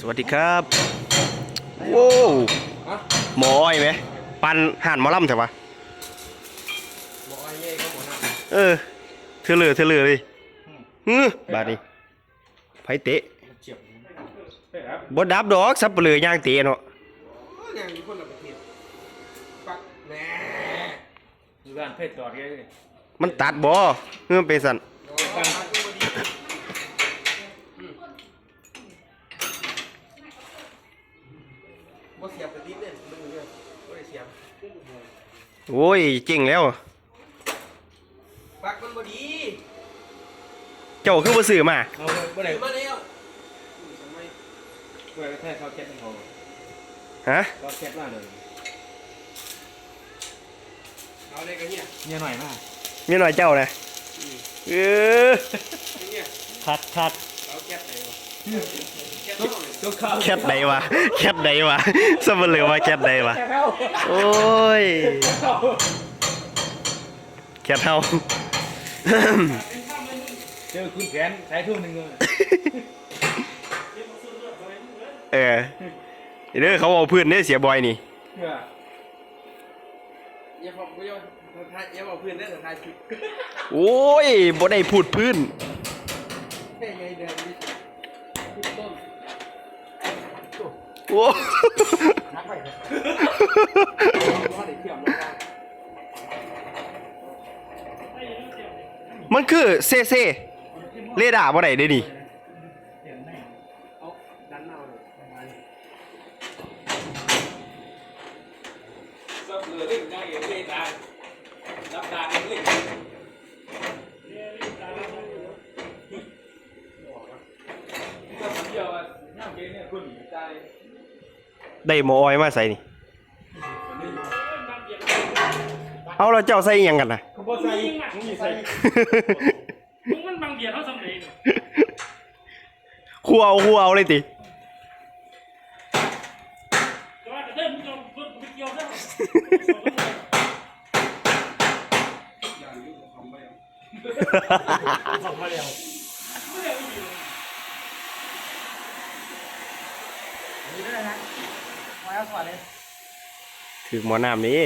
สวัสดีครับโว้วหมออ้อยไหมปันห่านหมอลำใช่ปะบอกไอ้เย่ก็หมดนะเออเธอเลือเธอเลือเลยฮึบาดนี้ไผเตะเจ็บบดดับดอกซับเปลือย่างเตะเนาะอย่างนี้คนละประเทศปักแหน่อยู่บ้านเพชรจอดกันเลยมันตัดบ่เฮือเป็นสัน โอ้ยเจ๋งแล้ว ปักมันบ่ดีเจ้าคือบ่ซื้อมา เอาเมื่อไหร่ถือมาแล้วเมื่อไหร่แค่เขาแคปให้เขาฮะ เขาแคปมาเลยเอาเลยกันเนี่ยเนี่ยหน่อยมากมีหน่อยเจ้านะเออเนี่ยคัดคัดเอาแคบไปวะ แคบเท่าไหร่ยกเข้าแคทใดวะแคทใดวะซับเปลือว่าแคทใดวะเข้าโอ้ยเข้าแคทเฮาเจอคุณแผนสายทุ่มหนึ่งเลยเออเด้อเขาเอาพื้นเด้อเสียบอยนี่เพื่ออย่าบอกอย่าบอกอย่าบอกเพื่อนได้แต่ทายผิดโอ้ยบ่ได้พูดพื้นแค่ไงเดินนี่ขึ้นต้น โอ้นักไปเลยว่าได้เที่ยวมาได้มันคือเซเซเรดาร์บ่ได้เด้นี่ เอาดันเอาเลยประมาณนี้ ซับเลยเล่นได้เล่นได้รับตาเล่นก็เดียวอะย่างเกเนี่ยคุณใจ ได้หมออ้อยมาใส่นี่ เอาแล้วเจ้าใส่อิหยังกันน่ะเขาบอกใส่มึงมีใส่มึงมันบังเบียดเขาสำเร็จครูเอาครูเอาเลยติ แต่ว่าเดินมึงจะเพิ่มไปเกี่ยวได้อย่างนี้ผมทำไม่เอาสองมาแล้วไม่ได้ไม่ดีนี่ด้วยนะ มาแล้วสวัสดีคือหมอน้ำนี้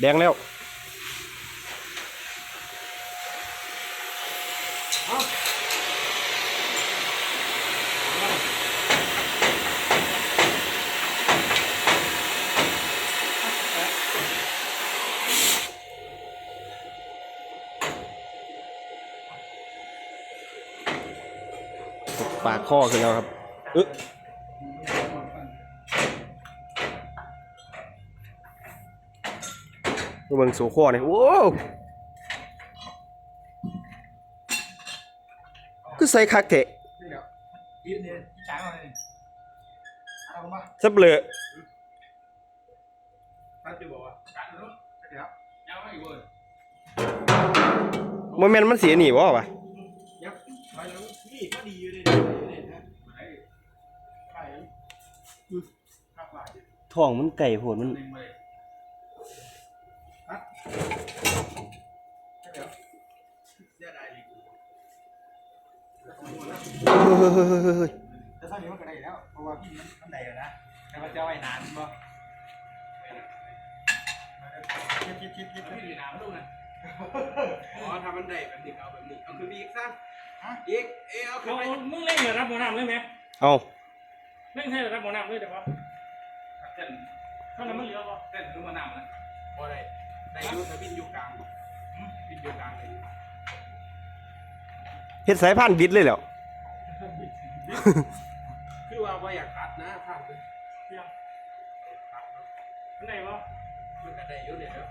แดงแล้ว ปากข้อขึ้นแล้วครับอึ๊ะเบิ่งสู่ข้อนี่โอ้วคือใส่คักเถะซับเลือตันเนาะเดี๋ยวยังไม่เวิร์ดโมเมนต์มันเสียหนีวะป่ะไปไปข้างหลัง ท้องมันไก่โผดมันหนึ่งเลยเดี๋ยวเสียดายดิเฮ้ยแต่ตอนนี้มันก็ได้แล้วเพราะว่าพี่มันมันได้แล้วนะแต่ว่าจะไว้นานบ่คิดคิดคิดคิดพี่ดีน้ำลูกนะอ๋อทำมันได้แบบนี้เอาแบบนี้เอาขึ้นไปอีกซะอีกเอ้เอาขึ้นเขาไปมึงเล่นเหรอรับหมอน้ำเลยไหมเอา เล่นให้รับหมอน้ำเลยเดี๋ยวว่าเต้นถ้ามันไม่เหลือก็เต้นรู้มาน้ำนะบ่ได้ได้อยูแต่บินอยู่กลางบินอยู่กลางเลยเฮ็ดสายพันธุ์บิดเลยแล้วคือว่าว่าอยากตัดนะข้างเลยเพียงตัดเนาะมันไหนวะมันก็ได้อยู่เนี่ยแล้ว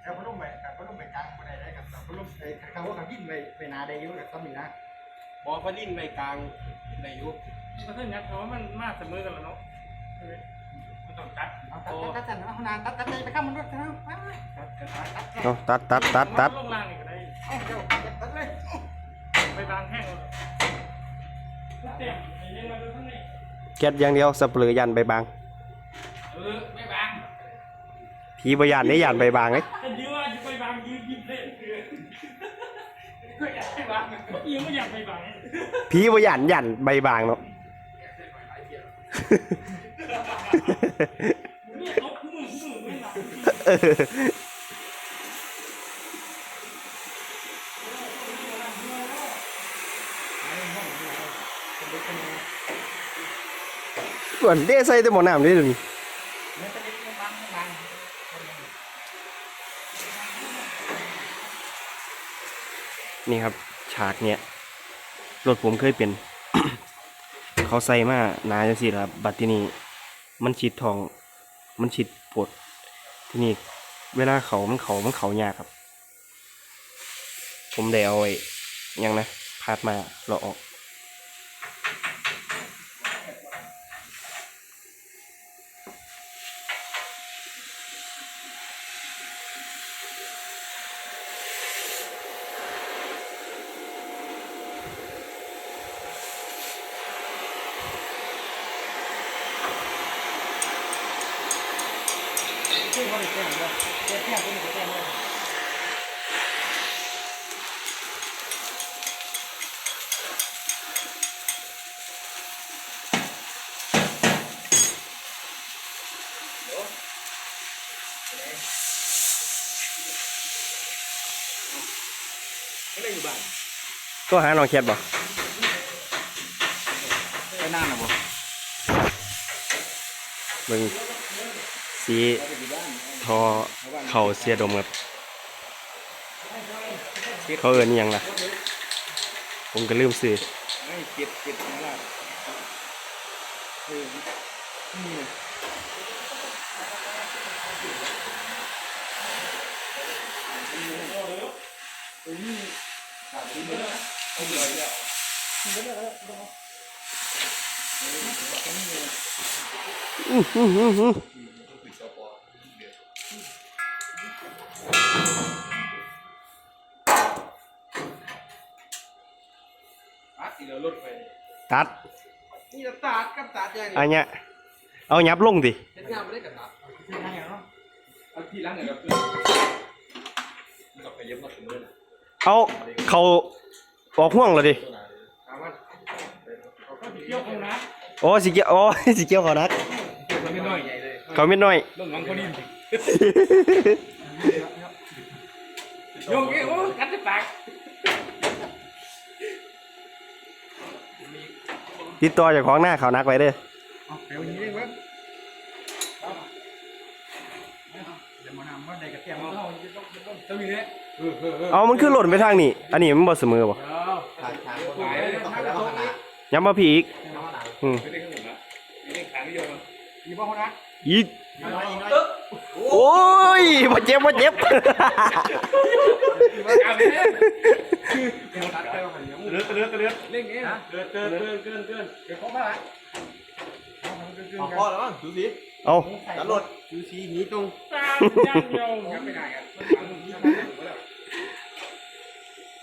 แต่พัดลมไปกับพัดลมไปกลางบ่ได้ได้กับพัดลมไปเขาว่ากับวิ่งไปไปนาได้อยู่กับต้นนี่นะ บอพลินไปกลางได้อยู่มันเส้นยัดเพราะว่ามันมาเสมอกันแล้วเนาะมันต้องตัดเอาตัดตัดตัดตัดนานตัดตัดไปข้ามมันรถนะไปไปเอาตัดตัดตัดตัดลงล่างนี่ก็ได้เอ้าเดี๋ยวตัดเลยไปบางแห้งเลยเเต็มเล่นมาดูข้างในแก๊สอย่างเดียวสับเปลือยันใบบาง เออไม่บางผีบยานได้ยันใบบางเลยแต่ยืมว่าจะไปบางยืมยิบเล่นก็อยากไป บางยืมไม่อยากไปบางผีบยันหยันใบบางเนาะเนี่ยตบมืออส่วนเด้ใส่แต่หมอน้ำนี่เดี๋ยนี่ครับ ฉากเนี่ยรถผมเคยเป็น เขาใส่มาหนาจังสิครับ บัดที่นี่มันฉีดทอง มันฉีดปวดที่นี่เวลาเขามันเขามันเขายากครับ ผมได้เอาไอ้ยังนะพาดมาเราออก ชื่อเขาได้แจ้งเลยแจ้งแค่เป็นแเลยไม่ได้อยู่บ้านก็หาน้องแคทบ่ไปนานนะบ่เบิ่งสีทอเข่าเสียดมครับเขาเอินยังล่ะ ผมก็ลืมซื้อไม่เก็บเก็บของลาดเออนี่อื้อหือหือ หืออัดที่เราลดไปตัดนี่จะตัดกับตัดยังไงอันเนี้ยเอายับลงดิเฮ็ดงานไม่ได้กับตัดชื่ออะไรเนาะเอาที่ล้างเนี่ยเราคือกับไปเย็บมาถึงเลยเอาเขาออกห่วงแล้วดิถามว่าเที่ยวของนะโอ้สิเกี่ยวโอ้สิเกี่ยวเขานักเก็บมันน้อยใหญ่เลยเขาไม่น้อยลงหลังคนนี้โยงเงี้ยโอ้กัดจะปาก ติดต่อจากของหน้าเขานักไว้เด้อเอาไปวันนี้เลยเว้ยเดี๋ยวมานำว่าได้กระเทียมเขาเท่านี้เนี่ยเออเออเออเอามันขึ้นหล่นไปทางนี้ อันนี้มันบ่เสมอบ่ทางทางคนไหนต้องไปแล้วขนาดย้ำมาพี่อีกอืมไม่ได้ข้างหลังละไม่ได้ขางเดียวมันมีบ้างนะอีกน้อยน้อย โอ้ยบ่เจ็บบ่เจ็บอ่านเนี่ยตัดไปว่าฮ่างนี้เลือดเลือดเลือดเล่นเงี้ยเกินเกินเกินเกินเกินเดี๋ยวเขามาละเอาพอแล้วมั้งดูสิเอาตัดรถดูสีหนีตรงย่างเดียวยังไม่ได้กันมันทำมันทำมันแล้ว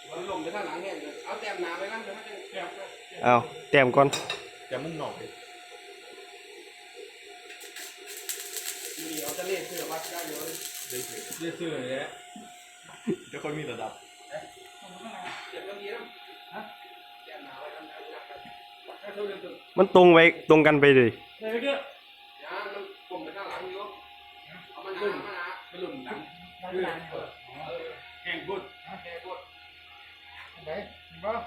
มันลงไปข้าหลังเนี่ยเอาแต้มหนาไปนั่นเดี๋ยวมันจะแต้มเอาแต้มก่อนแต่มึงหนอกเลย จะเล่นเสื้อวัดได้เดี๋ยวเลยเลือดเสื้อเลยจะคนมีระดับเจ็บตรงนี้นะแต้มหนาไว้ทำทำหนักกันถ้าเท่าเดิมมันตรงไว้ตรงกันไปเลยเลยเด้ออย่ามันกลมไปข้างหลังอยู่เอามันหนามันหนาไม่หล่นหลังน้ำลายเปิดแห้งกุดแค่กดไหนมีบ้าง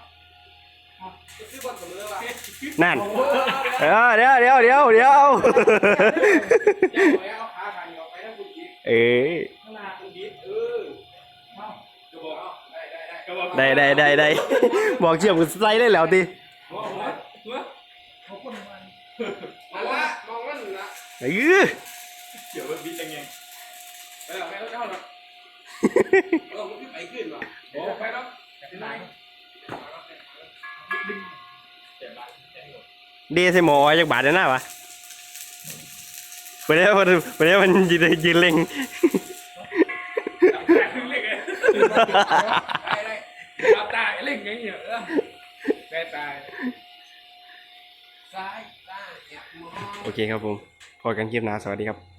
ซื้อบอลเสมอว่ะนั่นเออเดี๋ยวเดี๋ยวเดี๋ยวเดี๋ยว เอ้ยขนาดคุณยิงเออจะบอกเอาได้ได้ได้จะบอกได้ได้ได้ได้บอกเชื่อมกับไซได้แล้วติหัวหัวหัวเขาคนมันมาละมองนั่นละเออเกี่ยวกับบินยังไงไปแล้วไปแล้วเจ้าละเออมันขึ้นไปขึ้นว่ะโอ้ไปแล้วที่ไหนเดใส่หมออ้อยจากบาทได้หน้าวะ ไปแล้วมันไปแล้วมันยืนยืนเล็งได้ได้รับตายเล่นอย่างเงี้ยเออได้ตายซ้ายล่างแอบมองโอเคครับผมพอกันคลิปหน้าสวัสดีครับ